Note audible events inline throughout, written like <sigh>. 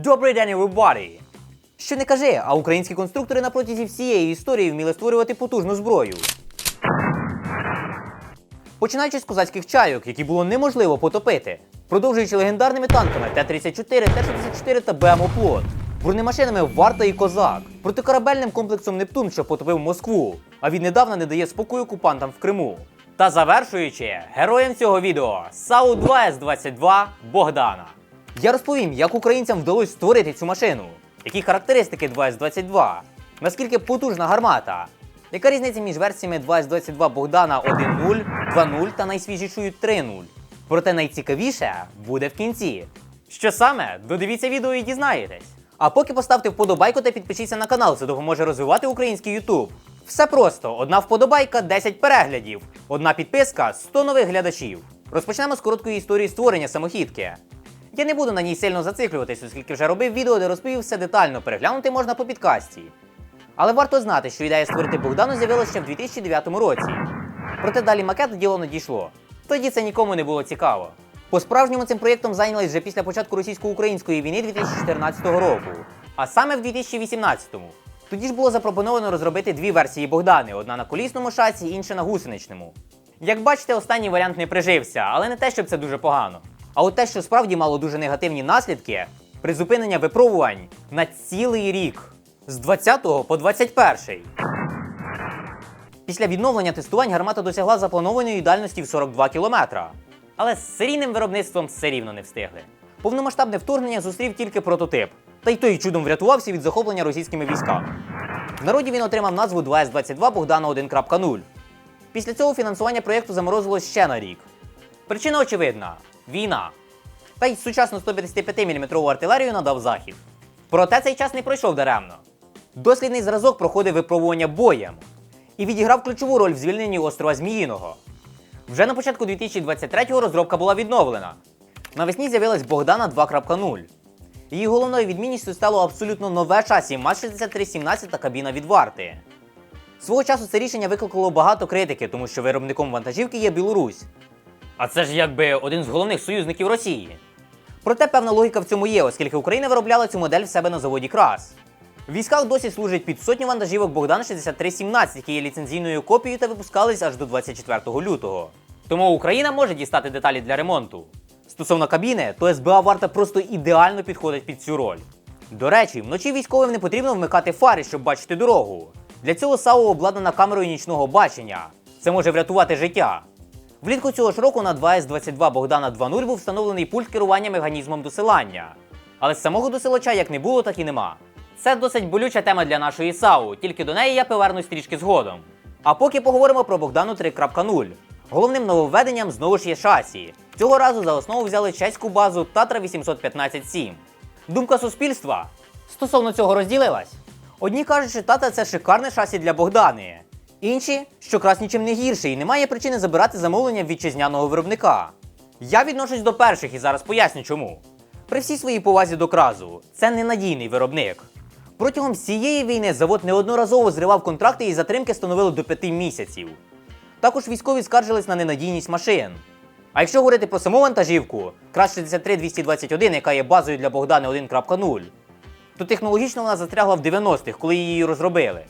Добрий день, everybody! Що не кажи, а українські конструктори на протязі всієї історії вміли створювати потужну зброю. Починаючи з козацьких чайок, які було неможливо потопити, продовжуючи легендарними танками Т-34, Т-64 та БМО «Плот», бронемашинами Варта і Козак, протикорабельним комплексом Нептун, що потопив Москву, а віднедавна не дає спокою окупантам в Криму. Та завершуючи, героєм цього відео САУ 2С-22 Богдана. Я розповім, як українцям вдалося створити цю машину, які характеристики 2С-22, наскільки потужна гармата, яка різниця між версіями 2С22 Богдана 1.0, 2.0 та найсвіжішою 3.0? Проте найцікавіше буде в кінці. Що саме? Додивіться відео і дізнаєтесь. А поки поставте вподобайку та підпишіться на канал, це допоможе розвивати український YouTube. Все просто: одна вподобайка 10 переглядів, одна підписка 100 нових глядачів. Розпочнемо з короткої історії створення самохідки. Я не буду на ній сильно зациклюватись, оскільки вже робив відео, де розповів все детально, переглянути можна по підкасті. Але варто знати, що ідея створити Богдану з'явилася ще в 2009 році. Проте далі макету діло не дійшло. Тоді це нікому не було цікаво. По-справжньому цим проєктом зайнялись вже після початку російсько-української війни 2014 року, а саме в 2018-му. Тоді ж було запропоновано розробити дві версії Богдани: одна на колісному шасі, інша на гусеничному. Як бачите, останній варіант не прижився, але не те, щоб це дуже погано. А от те, що справді мало дуже негативні наслідки, призупинення випробувань на цілий рік з 20 по 21. Після відновлення тестувань гармата досягла запланованої дальності в 42 км. Але з серійним виробництвом все рівно не встигли. Повномасштабне вторгнення зустрів тільки прототип, та й той чудом врятувався від захоплення російськими військами. В народі він отримав назву 2С22 Богдана 1.0. Після цього фінансування проєкту заморозилось ще на рік. Причина очевидна війна. Та й сучасну 155-мм артилерію надав захід. Проте цей час не пройшов даремно. Дослідний зразок проходив випробування боєм і відіграв ключову роль в звільненні острова Зміїного. Вже на початку 2023-го розробка була відновлена. Навесні з'явилась Богдана 2.0. Її головною відмінністю стало абсолютно нове шасі МАЗ-6317 та кабіна від варти. Свого часу це рішення викликало багато критики, тому що виробником вантажівки є Білорусь. А це ж якби один з головних союзників Росії. Проте певна логіка в цьому є, оскільки Україна виробляла цю модель в себе на заводі Крас. В військах досі служать під сотню вантажівок Богдан 6317, які є ліцензійною копією та випускались аж до 24 лютого. Тому Україна може дістати деталі для ремонту. Стосовно кабіни, то СБА варта просто ідеально підходить під цю роль. До речі, вночі військовим не потрібно вмикати фари, щоб бачити дорогу. Для цього САУ обладнана камерою нічного бачення. Це може врятувати життя. Влітку цього ж року на 2С22 Богдана 2.0 був встановлений пульт керування механізмом досилання. Але самого досилача як не було, так і нема. Це досить болюча тема для нашої САУ, тільки до неї я повернусь трішки згодом. А поки поговоримо про Богдану 3.0. Головним нововведенням знову ж є шасі. Цього разу за основу взяли чеську базу Татра 815-7. Думка суспільства стосовно цього розділилась. Одні кажуть, що Тата це шикарне шасі для Богдани. Інші, що крас нічим не гірший і немає причини забирати замовлення вітчизняного виробника. Я відношусь до перших і зараз поясню чому. При всій своїй повазі до кразу, це ненадійний виробник. Протягом всієї війни завод неодноразово зривав контракти і затримки становили до 5 місяців. Також військові скаржились на ненадійність машин. А якщо говорити про саму вантажівку, крас 63221, яка є базою для Богдани 1.0, то технологічно вона застрягла в 90-х, коли її розробили.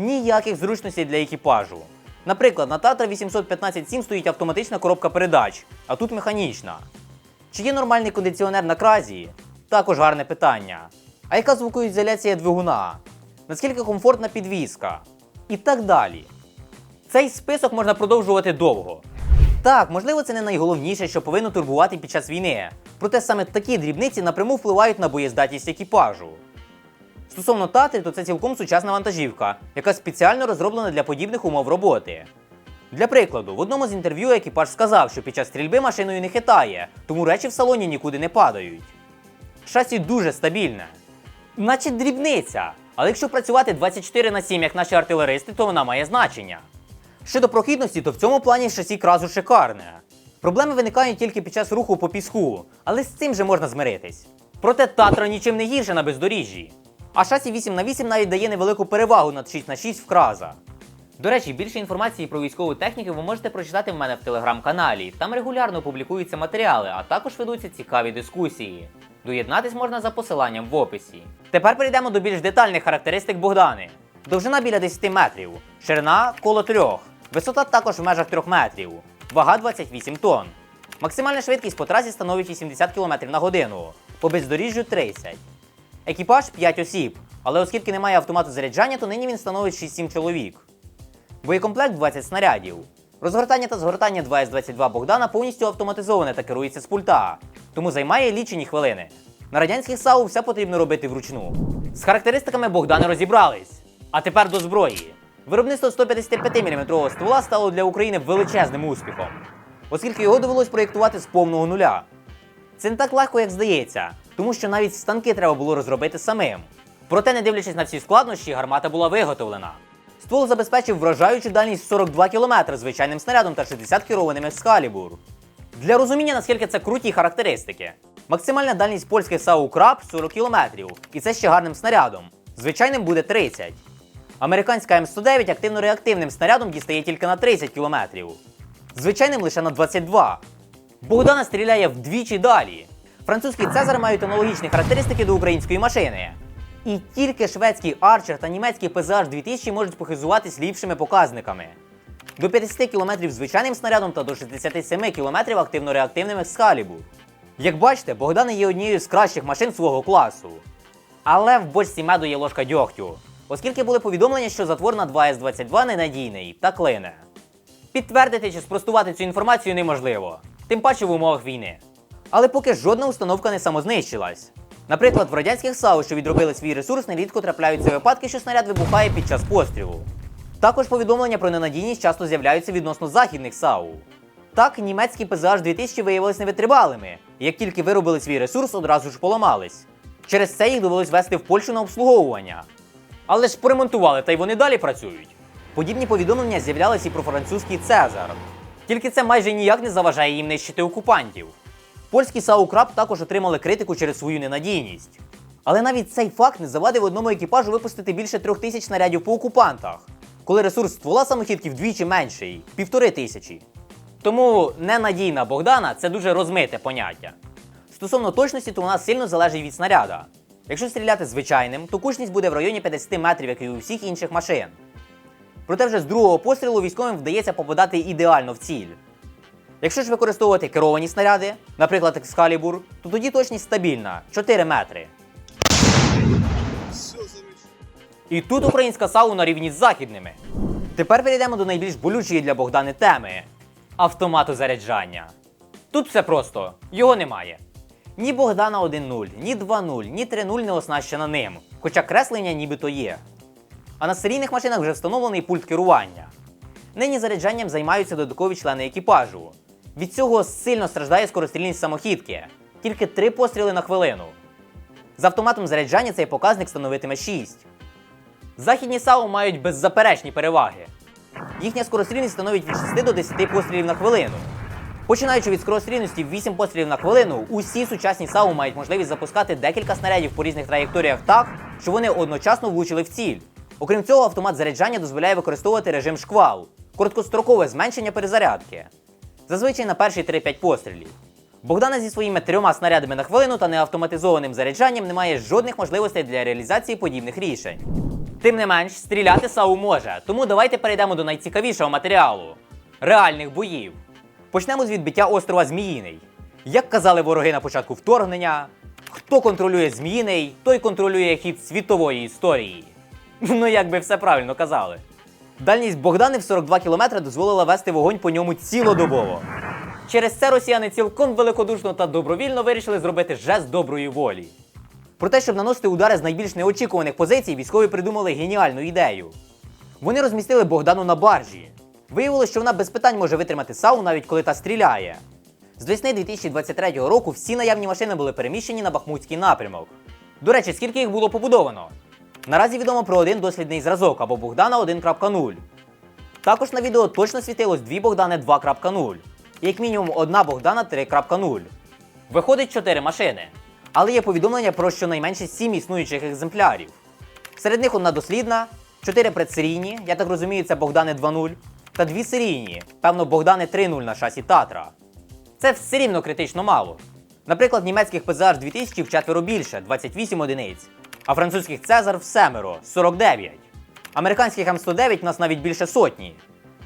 Ніяких зручностей для екіпажу. Наприклад, на Татра 815-7 стоїть автоматична коробка передач, а тут механічна. Чи є нормальний кондиціонер на кразі? Також гарне питання. А яка звукоізоляція двигуна? Наскільки комфортна підвізка? І так далі. Цей список можна продовжувати довго. Так, можливо, це не найголовніше, що повинно турбувати під час війни. Проте саме такі дрібниці напряму впливають на боєздатність екіпажу. Стосовно Татри, то це цілком сучасна вантажівка, яка спеціально розроблена для подібних умов роботи. Для прикладу, в одному з інтерв'ю екіпаж сказав, що під час стрільби машиною не хитає, тому речі в салоні нікуди не падають. Шасі дуже стабільне. Наче дрібниця, але якщо працювати 24 на 7, як наші артилеристи, то вона має значення. Щодо прохідності, то в цьому плані шасі кразу шикарне. Проблеми виникають тільки під час руху по піску, але з цим же можна змиритись. Проте Татра нічим не гірше на бездоріжжі. А шасі 8 на 8 навіть дає невелику перевагу над 6 на 6 в краза. До речі, більше інформації про військову техніку ви можете прочитати в мене в телеграм-каналі. Там регулярно публікуються матеріали, а також ведуться цікаві дискусії. Доєднатись можна за посиланням в описі. Тепер перейдемо до більш детальних характеристик Богдани. Довжина біля 10 метрів, ширина коло 3, висота також в межах 3 метрів, вага 28 тонн. Максимальна швидкість по трасі становить 80 км на годину, по бездоріжжю 30. Екіпаж 5 осіб, але оскільки немає автомату заряджання, то нині він становить 6-7 чоловік. Боєкомплект 20 снарядів. Розгортання та згортання 2С-22 Богдана повністю автоматизоване та керується з пульта, тому займає лічені хвилини. На радянських САУ все потрібно робити вручну. З характеристиками Богдани розібрались. А тепер до зброї. Виробництво 155 мм ствола стало для України величезним успіхом, оскільки його довелось проєктувати з повного нуля. Це не так легко, як здається, тому що навіть станки треба було розробити самим. Проте, не дивлячись на всі складнощі, гармата була виготовлена. Ствол забезпечив вражаючу дальність 42 км звичайним снарядом та 60 керованим Excalibur. Для розуміння, наскільки це круті характеристики. Максимальна дальність польських САУ Краб 40 км, і це ще гарним снарядом. Звичайним буде 30. Американська М109 активно-реактивним снарядом дістає тільки на 30 км. Звичайним лише на 22. Богдана стріляє вдвічі далі. Французькі Цезар мають аналогічні характеристики до української машини. І тільки шведський Арчер та німецький PZH 2000 можуть похизуватись ліпшими показниками. До 50 км звичайним снарядом та до 67 км активно-реактивним Excalibur. Як бачите, Богдани є однією з кращих машин свого класу. Але в бочці меду є ложка дьогтю, оскільки були повідомлення, що затвор на 2С22 ненадійний та клине. Підтвердити чи спростувати цю інформацію неможливо, тим паче в умовах війни. Але поки жодна установка не самознищилась. Наприклад, в радянських САУ, що відробили свій ресурс, нерідко трапляються випадки, що снаряд вибухає під час пострілу. Також повідомлення про ненадійність часто з'являються відносно західних САУ. Так, німецькі PZH 2000 виявилися невитривалими, і як тільки виробили свій ресурс, одразу ж поламались. Через це їх довелось вести в Польщу на обслуговування. Але ж поремонтували, та й вони далі працюють. Подібні повідомлення з'являлися і про французький Цезар. Тільки це майже ніяк не заважає їм нищити окупантів. Польські САУ Краб також отримали критику через свою ненадійність. Але навіть цей факт не завадив одному екіпажу випустити більше трьох тисяч снарядів по окупантах, коли ресурс ствола самохідки вдвічі менший півтори тисячі. Тому ненадійна Богдана це дуже розмите поняття. Стосовно точності, то вона сильно залежить від снаряда. Якщо стріляти звичайним, то кучність буде в районі 50 метрів, як і у всіх інших машин. Проте вже з другого пострілу військовим вдається попадати ідеально в ціль. Якщо ж використовувати керовані снаряди, наприклад, Excalibur, то тоді точність стабільна 4 метри. І тут українська САУ на рівні з західними. Тепер перейдемо до найбільш болючої для Богдани теми автомату заряджання. Тут все просто, його немає. Ні Богдана 1.0, ні 2.0, ні 3.0 не оснащена ним, хоча креслення нібито є. А на серійних машинах вже встановлений пульт керування. Нині заряджанням займаються додаткові члени екіпажу. Від цього сильно страждає скорострільність самохідки, тільки 3 постріли на хвилину. З автоматом заряджання цей показник становитиме 6. Західні САУ мають беззаперечні переваги. Їхня скорострільність становить від 6 до 10 пострілів на хвилину. Починаючи від скорострільності 8 пострілів на хвилину, усі сучасні САУ мають можливість запускати декілька снарядів по різних траєкторіях так, що вони одночасно влучили в ціль. Окрім цього, автомат заряджання дозволяє використовувати режим шквал, короткострокове зменшення перезарядки. Зазвичай на перші 3-5 пострілів. Богдана зі своїми трьома снарядами на хвилину та неавтоматизованим заряджанням не має жодних можливостей для реалізації подібних рішень. Тим не менш, стріляти САУ може, тому давайте перейдемо до найцікавішого матеріалу реальних боїв. Почнемо з відбиття острова Зміїний. Як казали вороги на початку вторгнення, хто контролює Зміїний, той контролює хід світової історії. <laughs> Ну, якби все правильно казали. Дальність Богдани в 42 км дозволила вести вогонь по ньому цілодобово. Через це росіяни цілком великодушно та добровільно вирішили зробити жест доброї волі. Проте, щоб наносити удари з найбільш неочікуваних позицій, військові придумали геніальну ідею. Вони розмістили Богдану на баржі. Виявилося, що вона без питань може витримати САУ, навіть коли та стріляє. З весни 2023 року всі наявні машини були переміщені на Бахмутський напрямок. До речі, скільки їх було побудовано? Наразі відомо про один дослідний зразок або Богдана 1.0. Також на відео точно світилось дві Богдани 2.0 і як мінімум одна Богдана 3.0. Виходить 4 машини. Але є повідомлення про щонайменше 7 існуючих екземплярів. Серед них одна дослідна, 4 предсерійні, я так розумію, це Богдани 2.0, та дві серійні, певно, Богдани 3.0 на шасі Татра. Це все рівно критично мало. Наприклад, німецьких PZH 2000 вчетверо більше 28 одиниць, а французьких Цезар в семеро 49. Американських М109 у нас навіть більше сотні.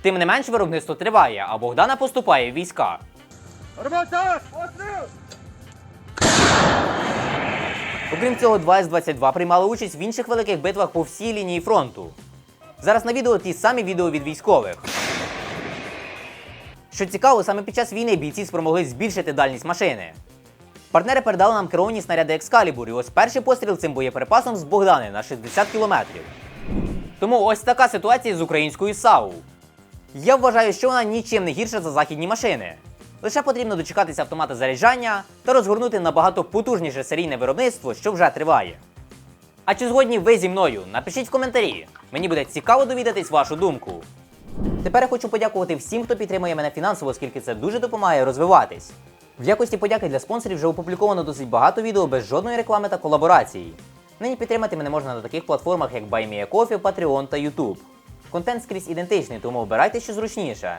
Тим не менш, виробництво триває, а Богдана поступає в війська. Робота! Окрім цього, 2С-22 приймали участь в інших великих битвах по всій лінії фронту. Зараз на відео ті самі відео від військових. Що цікаво, саме під час війни бійці спромогли збільшити дальність машини. Партнери передали нам керовані снаряди Екскалібур, і ось перший постріл цим боєприпасом з Богдани на 60 кілометрів. Тому ось така ситуація з українською САУ. Я вважаю, що вона нічим не гірша за західні машини. Лише потрібно дочекатися автомата заряджання та розгорнути набагато потужніше серійне виробництво, що вже триває. А чи згодні ви зі мною? Напишіть в коментарі. Мені буде цікаво довідатись вашу думку. Тепер я хочу подякувати всім, хто підтримує мене фінансово, оскільки це дуже допомагає розвиватись. В якості подяки для спонсорів вже опубліковано досить багато відео без жодної реклами та колаборації. Нині підтримати мене можна на таких платформах, як BuyMeACoffee, Patreon та YouTube. Контент скрізь ідентичний, тому обирайте що зручніше.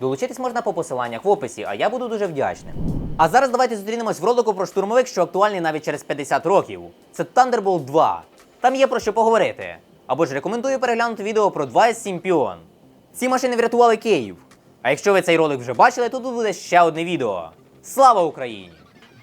Долучитись можна по посиланнях в описі, а я буду дуже вдячним. А зараз давайте зустрінемось в ролику про штурмовик, що актуальний навіть через 50 років. Це Thunderbolt 2. Там є про що поговорити. Або ж рекомендую переглянути відео про 2С7 Pion. Ці машини врятували Київ. А якщо ви цей ролик вже бачили, то тут буде ще одне відео. Слава Україні!